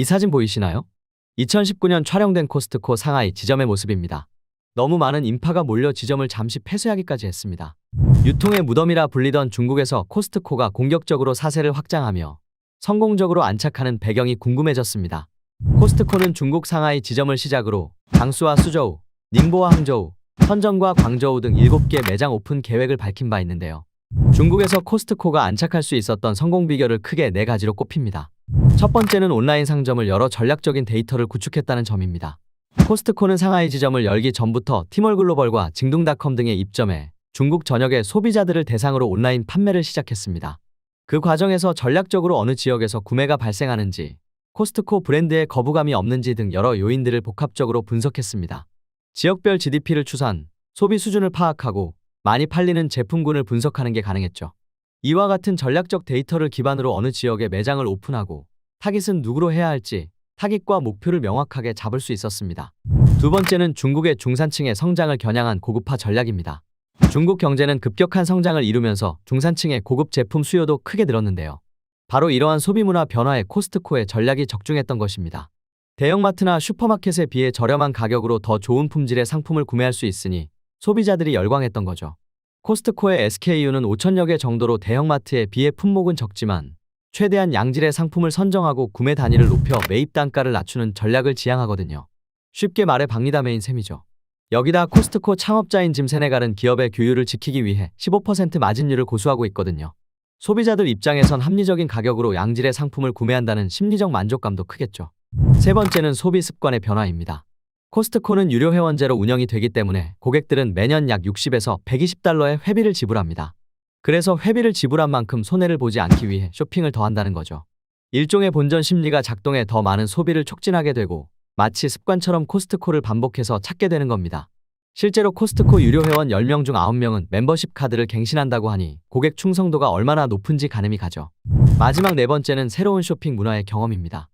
이 사진 보이시나요? 2019년 촬영된 코스트코 상하이 지점의 모습입니다. 너무 많은 인파가 몰려 지점을 잠시 폐쇄하기까지 했습니다. 유통의 무덤이라 불리던 중국에서 코스트코가 공격적으로 사세를 확장하며 성공적으로 안착하는 배경이 궁금해졌습니다. 코스트코는 중국 상하이 지점을 시작으로 강수와 수저우, 닝보와 항저우, 선정과 광저우 등 7개 매장 오픈 계획을 밝힌 바 있는데요. 중국에서 코스트코가 안착할 수 있었던 성공 비결을 크게 네 가지로 꼽힙니다. 첫 번째는 온라인 상점을 열어 전략적인 데이터를 구축했다는 점입니다. 코스트코는 상하이 지점을 열기 전부터 티몰 글로벌과 징둥닷컴 등의 입점해 중국 전역의 소비자들을 대상으로 온라인 판매를 시작했습니다. 그 과정에서 전략적으로 어느 지역에서 구매가 발생하는지, 코스트코 브랜드에 거부감이 없는지 등 여러 요인들을 복합적으로 분석했습니다. 지역별 GDP를 추산, 소비 수준을 파악하고 많이 팔리는 제품군을 분석하는 게 가능했죠. 이와 같은 전략적 데이터를 기반으로 어느 지역에 매장을 오픈하고 타깃은 누구로 해야 할지 타깃과 목표를 명확하게 잡을 수 있었습니다. 두 번째는 중국의 중산층의 성장을 겨냥한 고급화 전략입니다. 중국 경제는 급격한 성장을 이루면서 중산층의 고급 제품 수요도 크게 늘었는데요. 바로 이러한 소비문화 변화에 코스트코의 전략이 적중했던 것입니다. 대형마트나 슈퍼마켓에 비해 저렴한 가격으로 더 좋은 품질의 상품을 구매할 수 있으니 소비자들이 열광했던 거죠. 코스트코의 SKU는 5천여 개 정도로 대형마트에 비해 품목은 적지만 최대한 양질의 상품을 선정하고 구매 단위를 높여 매입 단가를 낮추는 전략을 지향하거든요. 쉽게 말해 박리담회인 셈이죠. 여기다 코스트코 창업자인 짐 세네갈은 기업의 규율을 지키기 위해 15% 마진율을 고수하고 있거든요. 소비자들 입장에선 합리적인 가격으로 양질의 상품을 구매한다는 심리적 만족감도 크겠죠. 세 번째는 소비 습관의 변화입니다. 코스트코는 유료 회원제로 운영이 되기 때문에 고객들은 매년 약 60에서 120달러의 회비를 지불합니다. 그래서 회비를 지불한 만큼 손해를 보지 않기 위해 쇼핑을 더 한다는 거죠. 일종의 본전 심리가 작동해 더 많은 소비를 촉진하게 되고 마치 습관처럼 코스트코를 반복해서 찾게 되는 겁니다. 실제로 코스트코 유료 회원 10명 중 9명은 멤버십 카드를 갱신한다고 하니 고객 충성도가 얼마나 높은지 가늠이 가죠. 마지막 네 번째는 새로운 쇼핑 문화의 경험입니다.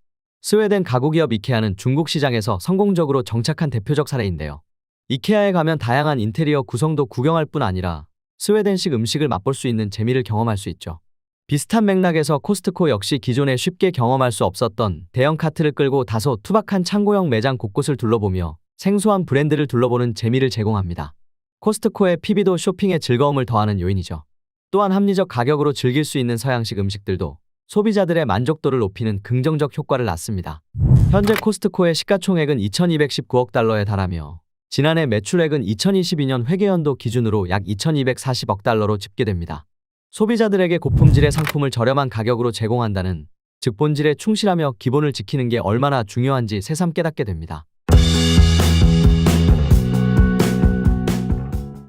스웨덴 가구 기업 이케아는 중국 시장에서 성공적으로 정착한 대표적 사례인데요. 이케아에 가면 다양한 인테리어 구성도 구경할 뿐 아니라 스웨덴식 음식을 맛볼 수 있는 재미를 경험할 수 있죠. 비슷한 맥락에서 코스트코 역시 기존에 쉽게 경험할 수 없었던 대형 카트를 끌고 다소 투박한 창고형 매장 곳곳을 둘러보며 생소한 브랜드를 둘러보는 재미를 제공합니다. 코스트코의 PB도 쇼핑의 즐거움을 더하는 요인이죠. 또한 합리적 가격으로 즐길 수 있는 서양식 음식들도 소비자들의 만족도를 높이는 긍정적 효과를 낳습니다. 현재 코스트코의 시가총액은 2219억 달러에 달하며 지난해 매출액은 2022년 회계연도 기준으로 약 2240억 달러로 집계됩니다. 소비자들에게 고품질의 상품을 저렴한 가격으로 제공한다는 즉 본질에 충실하며 기본을 지키는 게 얼마나 중요한지 새삼 깨닫게 됩니다.